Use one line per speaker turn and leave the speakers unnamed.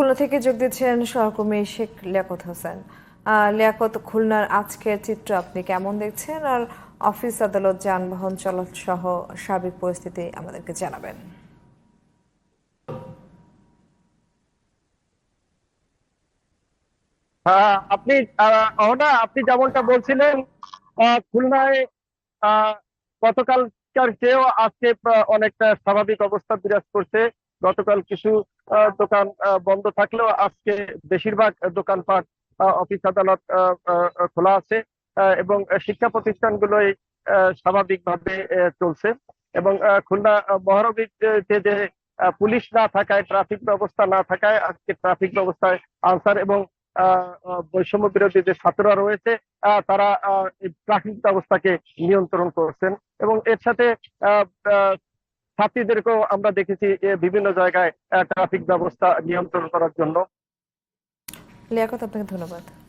খুলনা থেকে যোগ দিচ্ছেন সহকর্মী শেখ লিয়াকত হোসেন। লিয়াকত, খুলনার আজকের চিত্র আপনি কেমন দেখছেন? আর অফিস আদালত, যানবাহন চলাচল সহ সার্বিক পরিস্থিতি আমাদেরকে জানাবেন।
আপনি অহনা, আপনি যেমনটা বলছিলেন খুলনায় গতকালকার চেয়েও আজকে অনেকটা স্বাভাবিক অবস্থা বিরাজ করছে। গতকাল কিছু দোকান বন্ধ থাকলেও আজকে বেশিরভাগ দোকানপাট অফিস আদালত খোলা আছে এবং শিক্ষা প্রতিষ্ঠানগুলোই স্বাভাবিকভাবে চলছে এবং খুলনা আহ, মহানগরীতে যে আহ, পুলিশ না থাকায় ট্রাফিক ব্যবস্থা না থাকায় আজকে ট্রাফিক ব্যবস্থায় আনসার এবং বৈষম্য বিরোধী যে ছাত্ররা রয়েছে তারা ট্রাফিক ব্যবস্থাকে নিয়ন্ত্রণ করছেন এবং এর সাথে ছাত্রীদেরকেও আমরা দেখেছি বিভিন্ন জায়গায় ট্রাফিক ব্যবস্থা নিয়ন্ত্রণ করার জন্য।
লিয়াকত আপনাকে ধন্যবাদ।